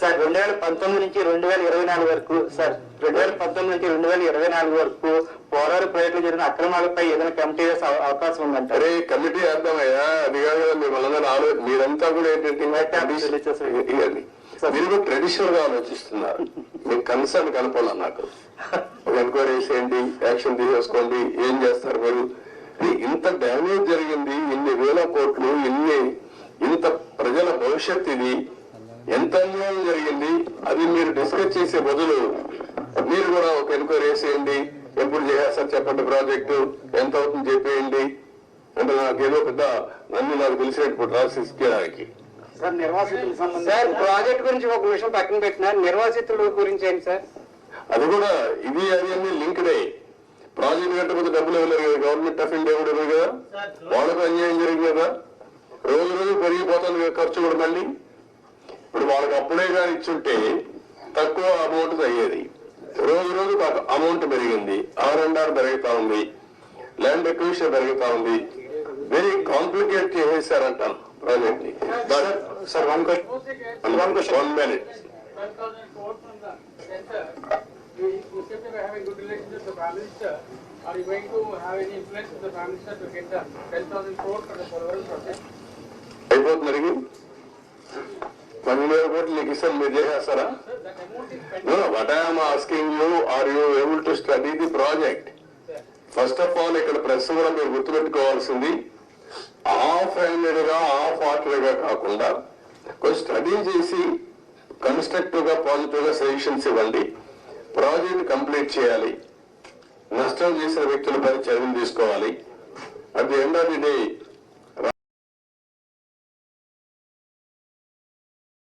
Sir రెండు వేల పంతొమ్మిది నుంచి రెండు వేల ఇరవై నాలుగు వరకు సార్ రెండు వేల పంతొమ్మిది నుంచి రెండు వేల ఇరవై నాలుగు వరకు పోరారు ప్రాజెక్టులో జరిగిన అక్రమాలపై ఏదైనా కమిటీ వేసే అవ- అవకాశం ఉందంటారు అరే కమిటీ అర్థమయ్యా? అది కాదు కదా మిమ్మల్ని ఆలో మీరంతా కూడా ఏంటంటే. మీరు కూడా ట్రెడిషనల్గా ఆలోచిస్తున్నారు. మీకు కన్సర్న్ కనపడాలి నాకు. ఒక ఎంక్వైరీ చేయండి యాక్షన్ తీసేసుకోండి ఏం చేస్తారు మీరు? ఇంత డ్యామేజ్ జరిగింది ఇన్ని వేల కోట్లు ఇన్ని ఇంత ప్రజల భవిష్యత్ ఇది ఎంత అన్యాయం జరిగింది అది మీరు డిస్కస్ చేసే బదులు మీరు కూడా ఒక ఎంక్వైరీ చేసేయండి ఎప్పుడు చేసేస్తారు చెప్పండి ప్రాజెక్టు ఎంత అవుతుంది చెప్పేయండి. అంటే నాకేదో పెద్ద నన్ను నాకు తెలిసినప్పుడు రాసి ఇచ్చేదానికి. సార్ ప్రాజెక్ట్ గురించి ఒక విషయం పక్కన పెట్టిన నిర్వాసితుల గురించి ఏంటి సార్? అది కూడా ఇది అది అన్ని లింక్డే ప్రాజెక్ట్ కట్టకపోతే డబ్బులు ఇవ్వలేరు కదా గవర్నమెంట్ ఆఫ్ ఇండియా కూడా కదా? వాళ్ళకు అన్యాయం జరిగింది కదా? రోజు రోజు పెరిగిపోతుంది కదా ఖర్చు కూడా మళ్ళీ. ఇప్పుడు వాళ్ళకి అప్పుడే కానీ ఇచ్చుంటే తక్కువ అమౌంట్ అయ్యేది రోజు రోజు అమౌంట్ పెరిగింది ఆర్ అండ్ ఆర్ పెరుగుతా ఉంది ల్యాండ్ ఎక్విషన్ పెరుగుతా ఉంది వెరీ కాంప్లికేట్ చేసేసారంటాను ప్రాజెక్ట్ని sir one question one one minute 12,000 crores from the center, you, you said you were having good relations with the Prime Minister. Are you going to have any influence with the Prime Minister to get the 10,000 crores for the Polvaram project? పన్నెండు వేల కోట్లు నీకు ఇస్తాను మీరు చేసేస్తారా? Sir, I'm asking you are you able to study the project first of all ఇక్కడ press కూడా మీరు గుర్తుపెట్టుకోవాల్సింది. హాఫ్ హ్యాండెడ్గా హాఫ్ హార్టెడ్గా కాకుండా కొంచెం స్టడీ చేసి కన్స్ట్రక్టివ్గా పాజిటివ్గా సజెషన్స్ ఇవ్వండి. ప్రాజెక్ట్ కంప్లీట్ చేయాలి. నష్టం చేసిన వ్యక్తులపై చర్యలు తీసుకోవాలి. At the end of the day